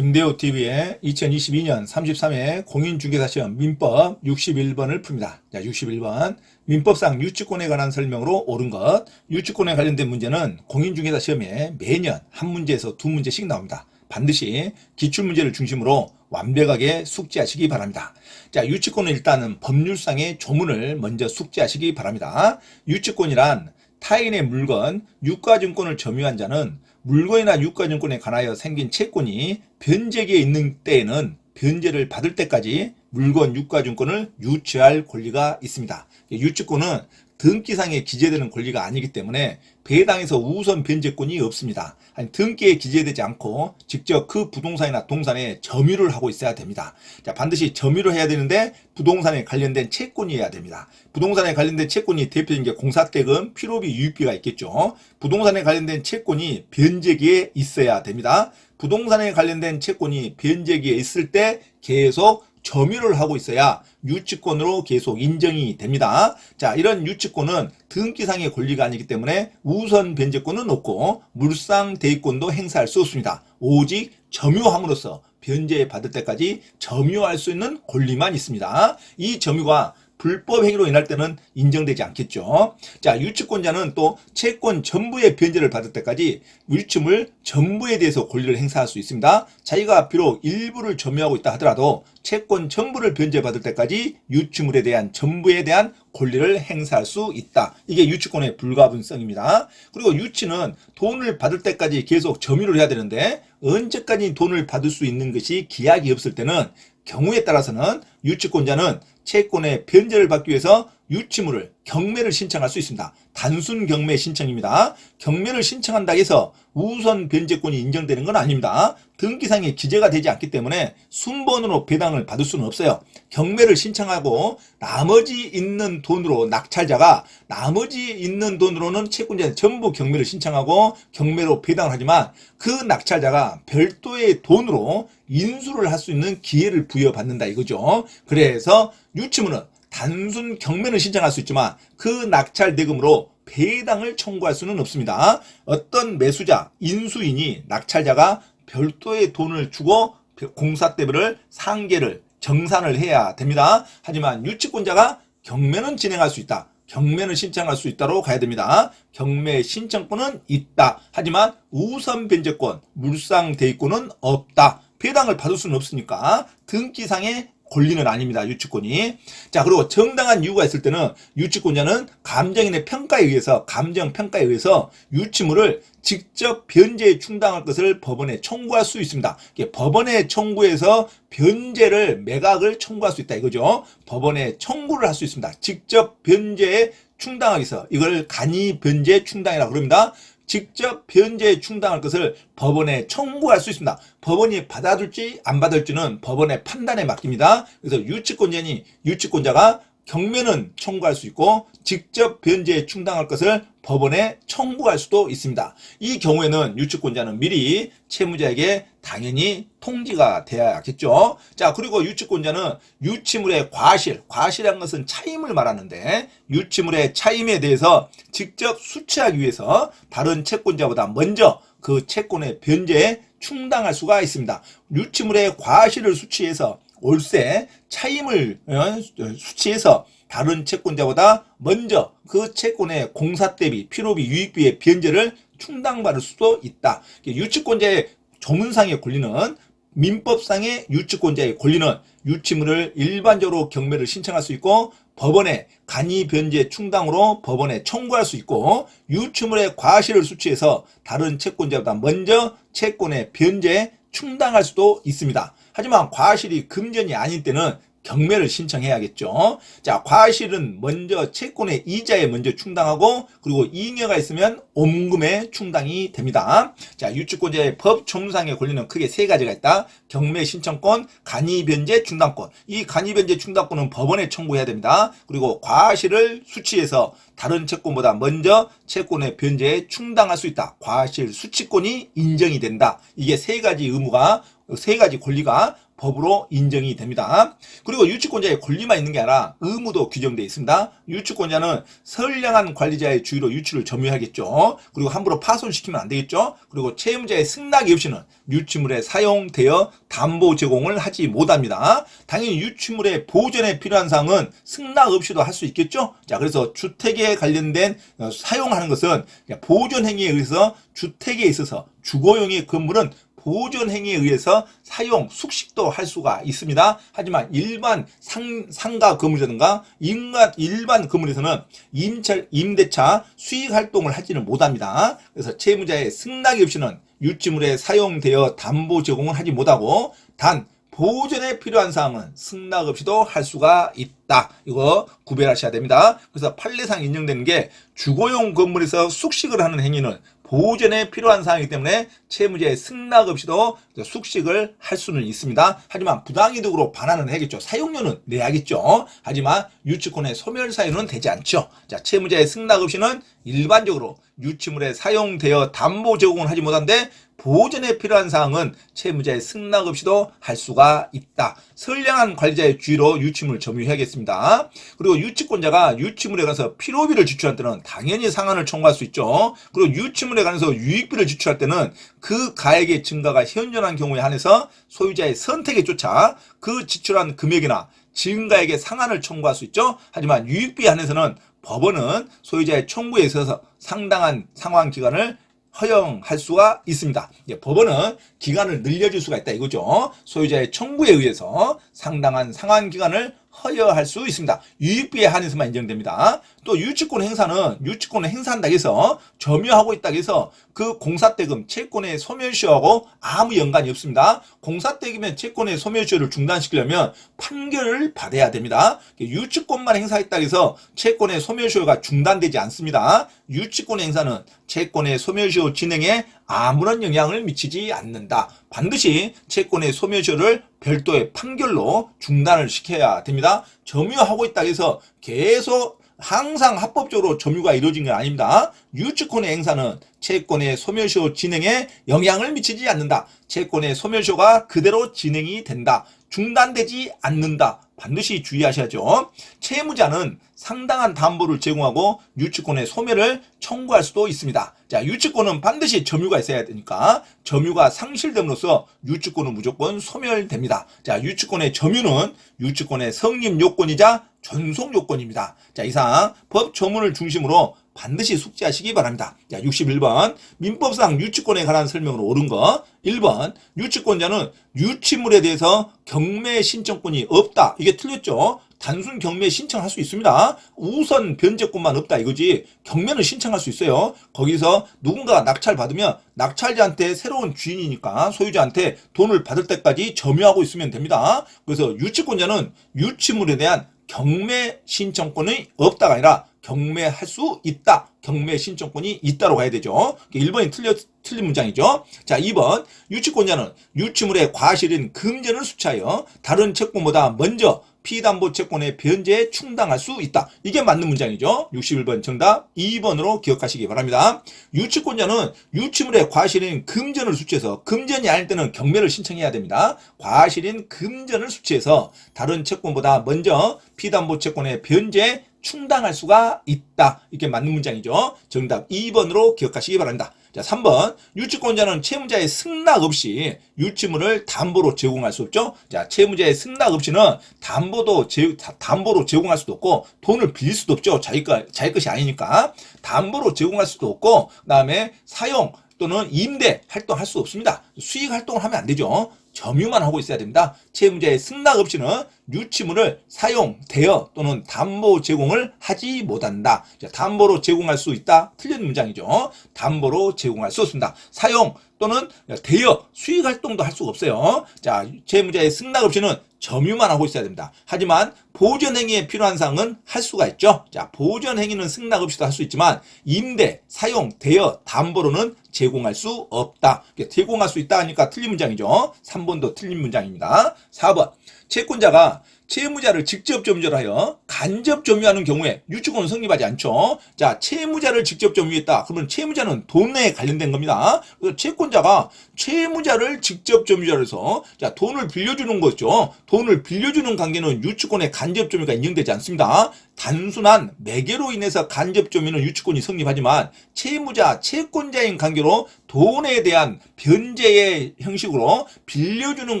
김대호 TV의 2022년 33회 공인중개사시험 민법 61번을 풉니다. 자, 61번. 민법상 유치권에 관한 설명으로 옳은 것. 유치권에 관련된 문제는 공인중개사 시험에 매년 한 문제에서 두 문제씩 나옵니다. 반드시 기출문제를 중심으로 완벽하게 숙지하시기 바랍니다. 자, 유치권은 일단은 법률상의 조문을 먼저 숙지하시기 바랍니다. 유치권이란 타인의 물건, 유가증권을 점유한 자는 물건이나 유가증권에 관하여 생긴 채권이 변제기에 있는 때에는 변제를 받을 때까지 물건, 유가증권을 유치할 권리가 있습니다. 유치권은 등기상에 기재되는 권리가 아니기 때문에 배당에서 우선 변제권이 없습니다. 아니, 등기에 기재되지 않고 직접 그 부동산이나 동산에 점유를 하고 있어야 됩니다. 자, 반드시 점유를 해야 되는데 부동산에 관련된 채권이어야 됩니다. 부동산에 관련된 채권이 대표적인 게 공사대금, 필요비, 유입비가 있겠죠. 부동산에 관련된 채권이 변제기에 있어야 됩니다. 부동산에 관련된 채권이 변제기에 있을 때 계속 점유를 하고 있어야 유치권으로 계속 인정이 됩니다. 자, 이런 유치권은 등기상의 권리가 아니기 때문에 우선 변제권은 없고 물상 대입권도 행사할 수 없습니다. 오직 점유함으로써 변제 받을 때까지 점유할 수 있는 권리만 있습니다. 이 점유가 불법 행위로 인할 때는 인정되지 않겠죠. 자, 유치권자는 또 채권 전부의 변제를 받을 때까지 유치물 전부에 대해서 권리를 행사할 수 있습니다. 자기가 비록 일부를 점유하고 있다 하더라도 채권 전부를 변제받을 때까지 유치물에 대한 전부에 대한 권리를 행사할 수 있다. 이게 유치권의 불가분성입니다. 그리고 유치는 돈을 받을 때까지 계속 점유를 해야 되는데 언제까지 돈을 받을 수 있는 것이 기약이 없을 때는 경우에 따라서는 유치권자는 채권의 변제를 받기 위해서 유치물을 경매를 신청할 수 있습니다. 단순 경매 신청입니다. 경매를 신청한다 해서 우선 변제권이 인정되는 건 아닙니다. 등기상에 기재가 되지 않기 때문에 순번으로 배당을 받을 수는 없어요. 경매를 신청하고 나머지 있는 돈으로 낙찰자가 나머지 있는 돈으로는 채권자는 전부 경매를 신청하고 경매로 배당을 하지만 그 낙찰자가 별도의 돈으로 인수를 할 수 있는 기회를 부여받는다 이거죠. 그래서 유치물은 단순 경매는 신청할 수 있지만 그 낙찰 대금으로 배당을 청구할 수는 없습니다. 어떤 매수자, 인수인이 낙찰자가 별도의 돈을 주고 공사 대비를 상계를 정산을 해야 됩니다. 하지만 유치권자가 경매는 진행할 수 있다. 경매는 신청할 수 있다로 가야 됩니다. 경매 신청권은 있다. 하지만 우선 변제권, 물상 대입권은 없다. 배당을 받을 수는 없으니까 등기상의 권리는 아닙니다. 유치권이. 자, 그리고 정당한 이유가 있을 때는 유치권자는 감정인의 평가에 의해서 감정 평가에 의해서 유치물을 직접 변제에 충당할 것을 법원에 청구할 수 있습니다. 이게 법원에 청구해서 변제를 매각을 청구할 수 있다 이거죠. 법원에 청구를 할 수 있습니다. 직접 변제에 충당하기 위해서 이걸 간이 변제 충당이라고 그럽니다. 직접 변제에 충당할 것을 법원에 청구할 수 있습니다. 법원이 받아줄지 안 받을지는 법원의 판단에 맡깁니다. 그래서 유치권자니 유치권자가 경매는 청구할 수 있고 직접 변제에 충당할 것을 법원에 청구할 수도 있습니다. 이 경우에는 유치권자는 미리 채무자에게 당연히 통지가 돼야겠죠. 자, 그리고 유치권자는 유치물의 과실, 과실이란 것은 차임을 말하는데 유치물의 차임에 대해서 직접 수취하기 위해서 다른 채권자보다 먼저 그 채권의 변제에 충당할 수가 있습니다. 유치물의 과실을 수취해서 월세 차임을 어, 수취해서 다른 채권자보다 먼저 그 채권의 공사 대비, 필요비, 유익비의 변제를 충당받을 수도 있다. 유치권자의 조문상의 권리는 민법상의 유치권자의 권리는 유치물을 일반적으로 경매를 신청할 수 있고 법원에 간이 변제 충당으로 법원에 청구할 수 있고 유치물의 과실을 수취해서 다른 채권자보다 먼저 채권의 변제에 충당할 수도 있습니다. 하지만 과실이 금전이 아닌 때는 경매를 신청해야겠죠. 자, 과실은 먼저 채권의 이자에 먼저 충당하고 그리고 잉여가 있으면 옴금에 충당이 됩니다. 자, 유치권자의 법 조문상의 권리는 크게 세 가지가 있다. 경매 신청권, 간이변제 충당권. 이 간이변제 충당권은 법원에 청구해야 됩니다. 그리고 과실을 수취해서 다른 채권보다 먼저 채권의 변제에 충당할 수 있다. 과실 수취권이 인정이 된다. 이게 세 가지 의무가 세 가지 권리가 법으로 인정이 됩니다. 그리고 유치권자의 권리만 있는 게 아니라 의무도 규정되어 있습니다. 유치권자는 선량한 관리자의 주의로 유치를 점유하겠죠. 그리고 함부로 파손시키면 안 되겠죠. 그리고 채무자의 승낙이 없이는 유치물에 사용되어 담보 제공을 하지 못합니다. 당연히 유치물의 보존에 필요한 사항은 승낙 없이도 할 수 있겠죠. 자, 그래서 주택에 관련된 어, 사용하는 것은 보존 행위에 의해서 주택에 있어서 주거용의 건물은 보존 행위에 의해서 사용, 숙식도 할 수가 있습니다. 하지만 일반 상, 상가 건물이라든가 인간, 일반 건물에서는 임철, 임대차 수익 활동을 하지는 못합니다. 그래서 채무자의 승낙이 없이는 유치물에 사용되어 담보 제공을 하지 못하고 단 보존에 필요한 사항은 승낙 없이도 할 수가 있다. 이거 구별하셔야 됩니다. 그래서 판례상 인정되는 게 주거용 건물에서 숙식을 하는 행위는 보존에 필요한 사항이기 때문에 채무자의 승낙 없이도 숙식을 할 수는 있습니다. 하지만 부당이득으로 반환은 해야겠죠. 사용료는 내야겠죠. 하지만 유치권의 소멸 사유는 되지 않죠. 자, 채무자의 승낙 없이는 일반적으로 유치물에 사용되어 담보 제공을 하지 못한데 보존에 필요한 사항은 채무자의 승낙 없이도 할 수가 있다. 선량한 관리자의 주의로 유치물을 점유해야겠습니다. 그리고 유치권자가 유치물에 관해서 필요비를 지출할 때는 당연히 상한을 청구할 수 있죠. 그리고 유치물에 관해서 유익비를 지출할 때는 그 가액의 증가가 현존한 경우에 한해서 소유자의 선택에 쫓아 그 지출한 금액이나 증가액의 상한을 청구할 수 있죠. 하지만 유익비에 한해서는 법원은 소유자의 청구에 있어서 상당한 상환 기간을 허용할 수가 있습니다. 예, 법원은 기간을 늘려줄 수가 있다 이거죠. 소유자의 청구에 의해서 상당한 상환 기간을 허여할 수 있습니다. 유익비에 한해서만 인정됩니다. 또 유치권 행사는 유치권을 행사한다 해서 점유하고 있다 해서 그 공사대금 채권의 소멸시효하고 아무 연관이 없습니다. 공사대금의 채권의 소멸시효를 중단시키려면 판결을 받아야 됩니다. 유치권만 행사했다 해서 채권의 소멸시효가 중단되지 않습니다. 유치권 행사는 채권의 소멸시효 진행에 아무런 영향을 미치지 않는다. 반드시 채권의 소멸시효를 별도의 판결로 중단을 시켜야 됩니다. 점유하고 있다 해서 계속 항상 합법적으로 점유가 이루어진 게 아닙니다. 유치권의 행사는 채권의 소멸시효 진행에 영향을 미치지 않는다. 채권의 소멸시효가 그대로 진행이 된다. 중단되지 않는다. 반드시 주의하셔야죠. 채무자는 상당한 담보를 제공하고 유치권의 소멸을 청구할 수도 있습니다. 자, 유치권은 반드시 점유가 있어야 되니까 점유가 상실됨으로써 유치권은 무조건 소멸됩니다. 자, 유치권의 점유는 유치권의 성립 요건이자 전속 요건입니다. 자, 이상 법 조문을 중심으로 반드시 숙지하시기 바랍니다. 자, 61번. 민법상 유치권에 관한 설명으로 옳은 거. 1번. 유치권자는 유치물에 대해서 경매 신청권이 없다. 이게 틀렸죠? 단순 경매 신청할 수 있습니다. 우선 변제권만 없다 이거지. 경매는 신청할 수 있어요. 거기서 누군가가 낙찰 받으면 낙찰자한테 새로운 주인이니까 소유자한테 돈을 받을 때까지 점유하고 있으면 됩니다. 그래서 유치권자는 유치물에 대한 경매 신청권이 없다가 아니라 경매할 수 있다. 경매 신청권이 있다로 가야 되죠. 1번이 틀려, 틀린 문장이죠. 자, 2번. 유치권자는 유치물의 과실인 금전을 수차하여 다른 채권보다 먼저 피담보 채권의 변제에 충당할 수 있다. 이게 맞는 문장이죠. 61번 정답 2번으로 기억하시기 바랍니다. 유치권자는 유치물의 과실인 금전을 수취해서 금전이 아닐 때는 경매를 신청해야 됩니다. 과실인 금전을 수취해서 다른 채권보다 먼저 피담보 채권의 변제에 충당할 수가 있다. 이게 맞는 문장이죠. 정답 2번으로 기억하시기 바랍니다. 자, 3번. 유치권자는 채무자의 승낙 없이 유치물을 담보로 제공할 수 없죠. 자, 채무자의 승낙 없이는 담보도 제, 담보로 제공할 수도 없고 돈을 빌릴 수도 없죠. 자기 거, 자기 것이 아니니까. 담보로 제공할 수도 없고 그다음에 사용 또는 임대 활동할 수 없습니다. 수익 활동을 하면 안 되죠. 점유만 하고 있어야 됩니다. 채무자의 승낙 없이는 유치물을 사용, 대여 또는 담보 제공을 하지 못한다. 자, 담보로 제공할 수 있다. 틀린 문장이죠. 담보로 제공할 수 없습니다. 사용 또는 대여, 수익 활동도 할 수가 없어요. 자, 채무자의 승낙 없이는 점유만 하고 있어야 됩니다. 하지만 보존 행위에 필요한 사항은 할 수가 있죠. 자, 보존 행위는 승낙 없이도 할 수 있지만 임대, 사용, 대여, 담보로는 제공할 수 없다. 제공할 수 있다 하니까 틀린 문장이죠. 3번도 틀린 문장입니다. 4번. 채권자가 채무자를 직접 점유를 하여 간접 점유하는 경우에 유치권은 성립하지 않죠. 자, 채무자를 직접 점유했다. 그러면 채무자는 돈에 관련된 겁니다. 그래서 채권자가 채무자를 직접 점유자로 해서 자, 돈을 빌려주는 거죠. 돈을 빌려주는 관계는 유치권의 간접 점유가 인정되지 않습니다. 단순한 매개로 인해서 간접 점유는 유치권이 성립하지만 채무자, 채권자인 관계로 돈에 대한 변제의 형식으로 빌려주는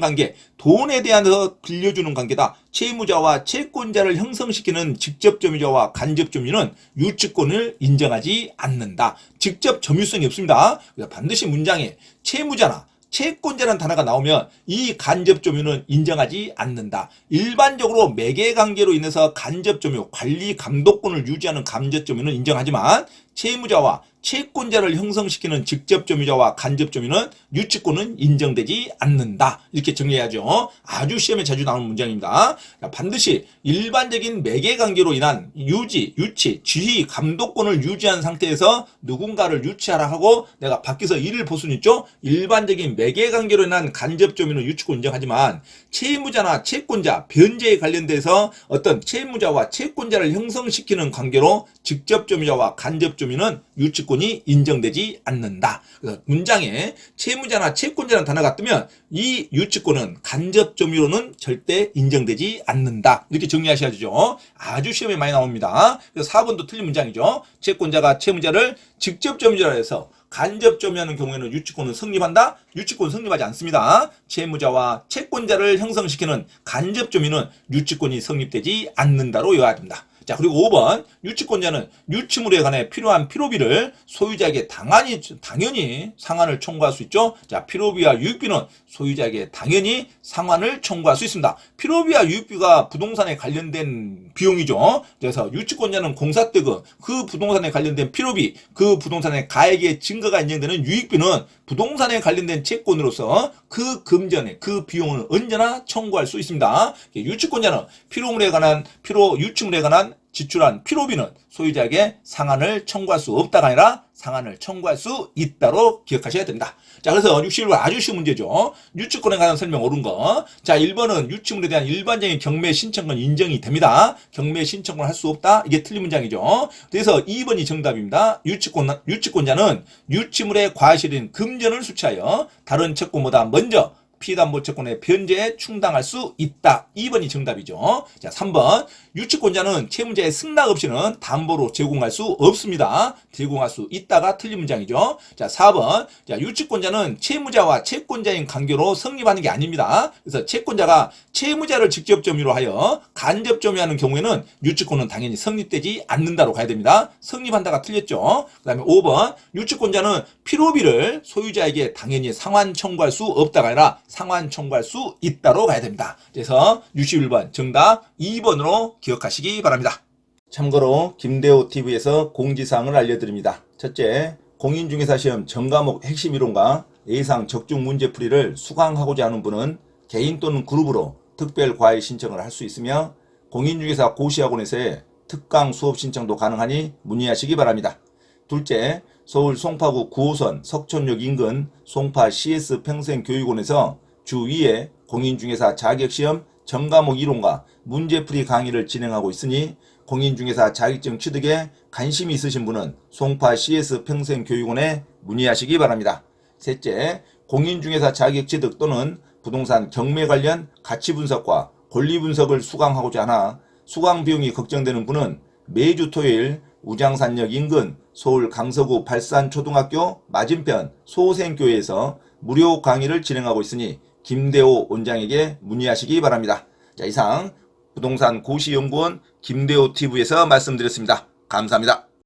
관계, 돈에 대해서 빌려주는 관계다. 채무자와 채권자를 형성시키는 직접 점유자와 간접 점유는 유치권을 인정하지 않는다. 직접 점유성이 없습니다. 그래서 반드시 문장에 채무자나 채권자라는 단어가 나오면 이 간접 점유는 인정하지 않는다. 일반적으로 매개 관계로 인해서 간접 점유, 관리 감독권을 유지하는 간접 점유는 인정하지만 채무자와 채권자를 형성시키는 직접 점유자와 간접 점유는 유치권은 인정되지 않는다. 이렇게 정리해야죠. 아주 시험에 자주 나오는 문장입니다. 자, 반드시 일반적인 매개 관계로 인한 유지, 유치, 지휘, 감독권을 유지한 상태에서 누군가를 유치하라 하고 내가 밖에서 일을 볼 수는 있죠. 일반적인 매개 관계로 인한 간접 점유는 유치권 인정하지만 채무자나 채권자, 변제에 관련돼서 어떤 채무자와 채권자를 형성시키는 관계로 직접 점유자와 간접 점유 는 유치권이 인정되지 않는다. 그래서 문장에 채무자나 채권자라는 단어가 뜨면 이 유치권은 간접 점유로는 절대 인정되지 않는다. 이렇게 정리하셔야죠. 아주 시험에 많이 나옵니다. 그래서 4번도 틀린 문장이죠. 채권자가 채무자를 직접 점유자로 해서 간접 점유하는 경우에는 유치권은 성립한다? 유치권 성립하지 않습니다. 채무자와 채권자를 형성시키는 간접 점유는 유치권이 성립되지 않는다로 외워야 됩니다. 자, 그리고 5번. 유치권자는 유치물에 관해 필요한 필요비를 소유자에게 당연히, 당연히 상환을 청구할 수 있죠. 자, 필요비와 유익비는 소유자에게 당연히 상환을 청구할 수 있습니다. 필요비와 유익비가 부동산에 관련된 비용이죠. 그래서 유치권자는 공사대금, 그 부동산에 관련된 필요비, 그 부동산의 가액의 증거가 인정되는 유익비는 부동산에 관련된 채권으로서 그 금전에 그 비용을 언제나 청구할 수 있습니다. 유치권자는 필요물에 관한 필요 유치물에 관한 지출한 필요비는 소유자에게 상환을 청구할 수 없다가 아니라 상환을 청구할 수 있다로 기억하셔야 됩니다. 자, 그래서 61번 아주 쉬운 문제죠. 유치권에 관한 설명 옳은 거. 자, 1번은 유치물에 대한 일반적인 경매 신청권 인정이 됩니다. 경매 신청을 할 수 없다. 이게 틀린 문장이죠. 그래서 2번이 정답입니다. 유치권, 유치권자는 유치물의 과실인 금전을 수취하여 다른 채권보다 먼저 피담보 채권의 변제에 충당할 수 있다. 2번이 정답이죠. 자, 3번. 유치권자는 채무자의 승낙 없이는 담보로 제공할 수 없습니다. 제공할 수 있다가 틀린 문장이죠. 자, 4번. 자, 유치권자는 채무자와 채권자인 관계로 성립하는 게 아닙니다. 그래서 채권자가 채무자를 직접 점유로 하여 간접 점유하는 경우에는 유치권은 당연히 성립되지 않는다로 가야 됩니다. 성립한다가 틀렸죠. 그 다음에 5번. 유치권자는 필요비를 소유자에게 당연히 상환 청구할 수 없다가 아니라 상환 청구할 수 있다로 가야 됩니다. 그래서 61번 정답 2번으로 기억하시기 바랍니다. 참고로 김대호 TV에서 공지사항을 알려드립니다. 첫째, 공인중개사 시험 전과목 핵심 이론과 예상 적중 문제풀이를 수강하고자 하는 분은 개인 또는 그룹으로 특별 과외 신청을 할 수 있으며 공인중개사 고시학원에서의 특강 수업 신청도 가능하니 문의하시기 바랍니다. 둘째, 서울 송파구 9호선 석촌역 인근 송파 CS 평생교육원에서 주 2회 공인중개사 자격시험 전과목 이론과 문제풀이 강의를 진행하고 있으니 공인중개사 자격증 취득에 관심이 있으신 분은 송파 CS 평생교육원에 문의하시기 바랍니다. 셋째, 공인중개사 자격 취득 또는 부동산 경매 관련 가치 분석과 권리 분석을 수강하고자 하나 수강 비용이 걱정되는 분은 매주 토요일 우장산역 인근 서울 강서구 발산초등학교 맞은편 소생교회에서 무료 강의를 진행하고 있으니 김대호 원장에게 문의하시기 바랍니다. 자, 이상 부동산 고시연구원 김대호 TV에서 말씀드렸습니다. 감사합니다.